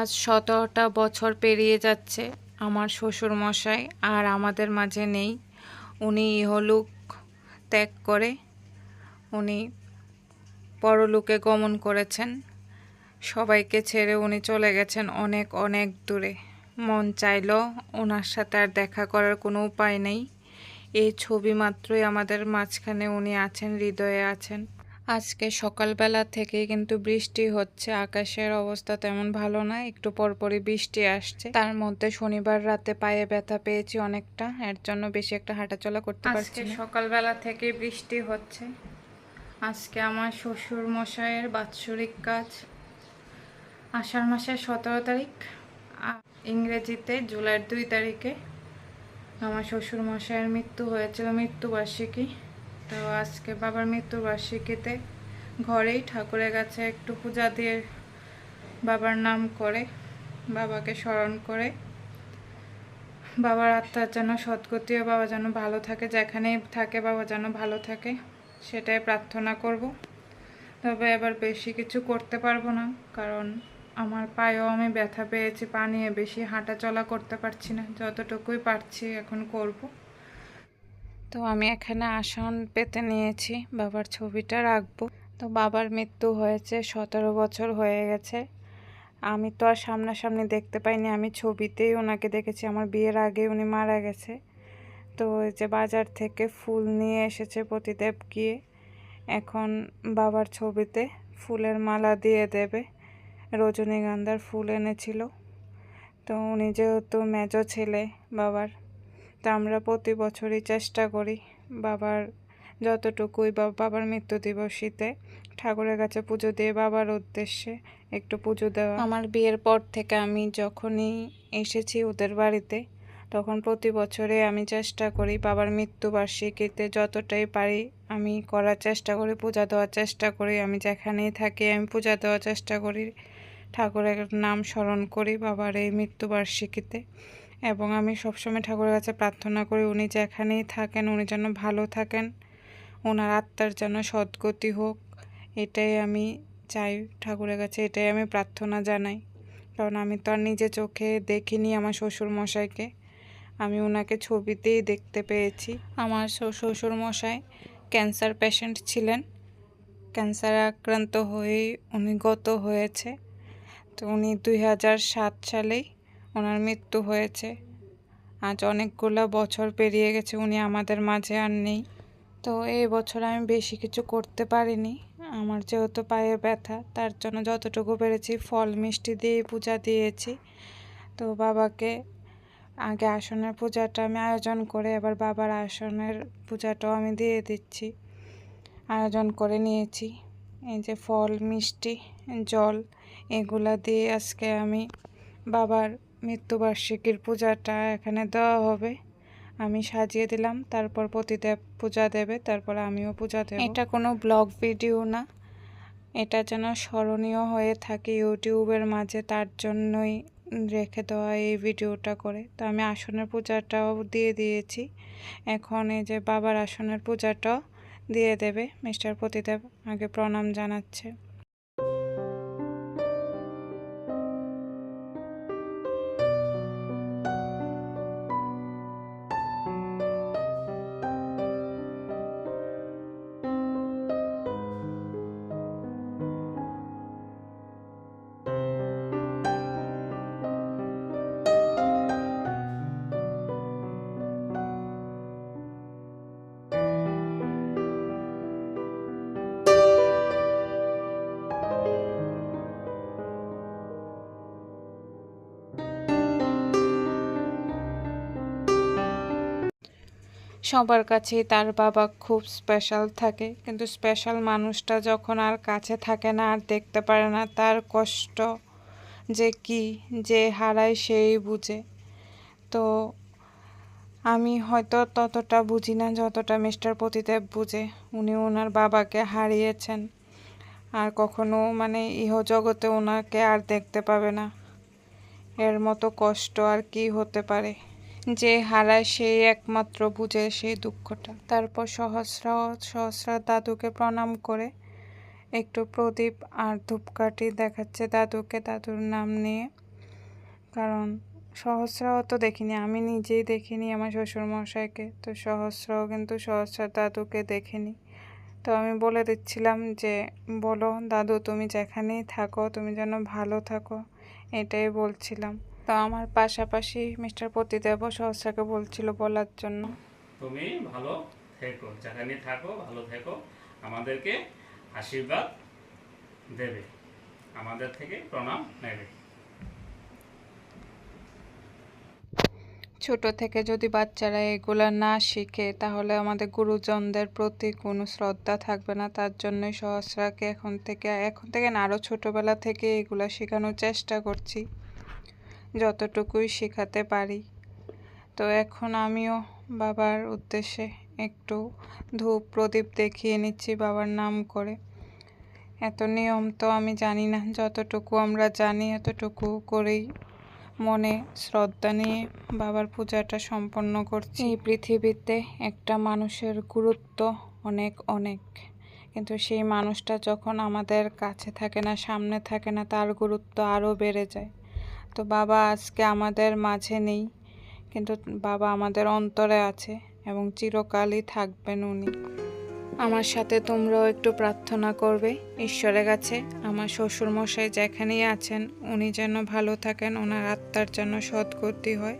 আজ সতেরোটা বছর পেরিয়ে যাচ্ছে আমার শ্বশুর মশাই আর আমাদের মাঝে নেই। উনি ইহলোক ত্যাগ করে, উনি পরলোকে গমন করেছেন। সবাইকে ছেড়ে উনি চলে গেছেন অনেক অনেক দূরে। মন চাইল ওনার সাথে আর দেখা করার কোনো উপায় নেই। এই ছবি মাত্রই আমাদের মাঝখানে উনি আছেন, হৃদয়ে আছেন। আজকে সকালবেলা থেকে কিন্তু বৃষ্টি হচ্ছে। আকাশের অবস্থা তেমন ভালো না একটু পরপরই বৃষ্টি আসছে। তার মধ্যে শনিবার রাতে পায়ে ব্যথা পেয়েছি অনেকটা এর জন্য বেশি একটা হাঁটাচলা করতে পারছি সকালবেলা থেকে বৃষ্টি হচ্ছে। আজকে আমার শ্বশুর মশাইয়ের বাৎসরিক কাজ। আষাঢ় মাসের সতেরো তারিখ ইংরেজিতে জুলাইয়ের দুই তারিখে আমার শ্বশুর মশাইয়ের মৃত্যু হয়েছিল মৃত্যুবার্ষিকী। তো আজকে বাবার মৃত্যুবার্ষিকীতে ঘরেই ঠাকুরের কাছে একটু পূজা দিয়ে বাবার নাম করে, বাবাকে স্মরণ করে। বাবার আত্মার যেন সদ্গতি ও বাবা যেন ভালো থাকে, যেখানেই থাকে বাবা যেন ভালো থাকে, সেটাই প্রার্থনা করব। তবে এবার বেশি কিছু করতে পারব না, কারণ আমার পায়েও আমি ব্যথা পেয়েছি, পা নিয়ে বেশি হাঁটা চলা করতে পারছি না, যতটুকুই পারছি এখন করব। তো আমি এখানে আসন পেতে নিয়েছি, বাবার ছবিটা রাখব। তো বাবার মৃত্যু হয়েছে, সতেরো বছর হয়ে গেছে। আমি তো আর সামনাসামনি দেখতে পাইনি, আমি ছবিতেই ওনাকে দেখেছি। আমার বিয়ের আগে উনি মারা গেছে। তো ওই যে বাজার থেকে ফুল নিয়ে এসেছে প্রতিদেব গিয়ে, এখন বাবার ছবিতে ফুলের মালা দিয়ে দেবে। রজনীগন্ধার ফুল এনেছিল। তো উনি যেহেতু মেজো ছেলে বাবার তো আমরা প্রতি বছরই চেষ্টা করি বাবার যতটুকুই বা বাবার মৃত্যু দিবসীতে ঠাকুরের কাছে পুজো দিয়ে বাবার উদ্দেশ্যে একটু পুজো দেওয়া। আমার বিয়ের পর থেকে আমি যখনই এসেছি ওদের বাড়িতে, তখন প্রতি বছরে আমি চেষ্টা করি বাবার মৃত্যুবার্ষিকীতে যতটাই পারি আমি করার চেষ্টা করি, পূজা দেওয়ার চেষ্টা করি, আমি যেখানেই থাকি আমি পূজা দেওয়ার চেষ্টা করি, ঠাকুরের নাম স্মরণ করি বাবার এই মৃত্যুবার্ষিকীতে। এবং আমি সবসময় ঠাকুরের কাছে প্রার্থনা করি, উনি যেখানেই থাকেন, উনি যেন ভালো থাকেন ওনার আত্মার যেন সদ্গতি হোক, এটাই আমি চাই ঠাকুরের কাছে, এটাই আমি প্রার্থনা জানাই। কারণ আমি তো আর নিজে চোখে দেখিনি আমার শ্বশুর মশাইকে আমি ওনাকে ছবিতেই দেখতে পেয়েছি। আমার শ্বশুর মশাই ক্যান্সার পেশেন্ট ছিলেন, ক্যান্সারে আক্রান্ত হয়েই উনি গত হয়েছে। তো উনি দুই হাজার সাত সালেই ওনার মৃত্যু হয়েছে। আজ অনেকগুলো বছর পেরিয়ে গেছে, উনি আমাদের মাঝে আর নেই। তো এই বছর আমি বেশি কিছু করতে পারিনি। আমার যেহেতু পায়ে ব্যথা, তার জন্য যতটুকু পেরেছি ফল, মিষ্টি দিয়ে পূজা দিয়েছি। তো বাবাকে আগে আসনের পূজাটা আমি আয়োজন করে, এবার বাবার আসনের পূজাটাও আমি দিয়ে দিচ্ছি। আয়োজন করে নিয়েছি। এই যে ফল, মিষ্টি, জল, এগুলা দিয়ে আজকে আমি বাবার মৃত্যুবার্ষিকীর পূজাটা এখানে দেওয়া হবে। আমি সাজিয়ে দিলাম, তারপর পতিদেব পূজা দেবে, তারপর আমিও পূজা দেব। এটা কোনো ব্লগ ভিডিও না। এটা যেন স্মরণীয় হয়ে থাকে ইউটিউবের মাঝে, তার জন্যই রেখে দেওয়া এই ভিডিওটা করে। তো আমি আসনের পূজাটাও দিয়ে দিয়েছি। এখন এই যে বাবার আসনের পূজাটাও দিয়ে দেবে, মিস্টার প্রতিদেব আগে প্রণাম জানাচ্ছে। সবার কাছেই তার বাবা খুব স্পেশাল থাকে। কিন্তু স্পেশাল মানুষটা যখন আর কাছে থাকে না, আর দেখতে পারে না, তার কষ্ট যে কি যে হারায় সেই বুঝে। তো আমি হয়তো ততটা বুঝি না, যতটা মিস্টার প্রতিদেব বুঝে। উনি ওনার বাবাকে হারিয়েছেন। আর কখনো মানে ইহ জগতে ওনাকে আর দেখতে পাবে না। এর মতো কষ্ট আর কি হতে পারে? যে হারায় সেই একমাত্র বুঝে সেই দুঃখটা। তারপর সহস্রা সহস্রা দাদুকে প্রণাম করে একটু প্রদীপ আর ধূপকাঠি দেখাচ্ছে দাদুকে। দাদুর নাম নিয়ে। কারণ সহস্রাও তো দেখিনি, আমি নিজেই দেখিনি আমার শ্বশুরমশাইকে। তো সহস্রাও কিন্তু সহস্রা দাদুকে দেখেনি। তো আমি বলে দিচ্ছিলাম যে, বলো দাদু, তুমি যেখানেই থাকো, তুমি যেন ভালো থাকো। এটাই বলছিলাম। তো আমার পাশাপাশি মিস্টার পতিদেবও সহস্রাকে বলছিল বলার জন্য। তুমি ভালো থেকো যেখানে থাকো ভালো থেকো। আমাদেরকে আশীর্বাদ দেবে। আমাদের থেকে প্রণাম নেবে। ছোট থেকে যদি বাচ্চারা এগুলা না শিখে তাহলে আমাদের গুরুজনদের প্রতি কোনো শ্রদ্ধা থাকবে না। তার জন্যই সহস্রাকে এখন থেকে এখন থেকে না আরও ছোটোবেলা থেকে এগুলা শেখানোর চেষ্টা করছি। যতটুকুই শেখাতে পারি। তো এখন আমিও বাবার উদ্দেশ্যে একটু ধূপ প্রদীপ দেখিয়ে নিচ্ছি বাবার নাম করে। এত নিয়ম তো আমি জানি না, যতটুকু আমরা জানি এতটুকু করেই মনে শ্রদ্ধা নিয়ে বাবার পূজাটা সম্পন্ন করছি। এই পৃথিবীতে একটা মানুষের গুরুত্ব অনেক অনেক। কিন্তু সেই মানুষটা যখন আমাদের কাছে থাকে না, সামনে থাকে না, তার গুরুত্ব আরও বেড়ে যায়। তো বাবা আজকে আমাদের মাঝে নেই, কিন্তু বাবা আমাদের অন্তরে আছে এবং চিরকালই থাকবেন উনি। আমার সাথে তোমরাও একটু প্রার্থনা করবে, ঈশ্বরের কাছে। আমার শ্বশুরমশাই যেখানেই আছেন, উনি যেন ভালো থাকেন, ওনার আত্মার যেন সদ্গতি হয়।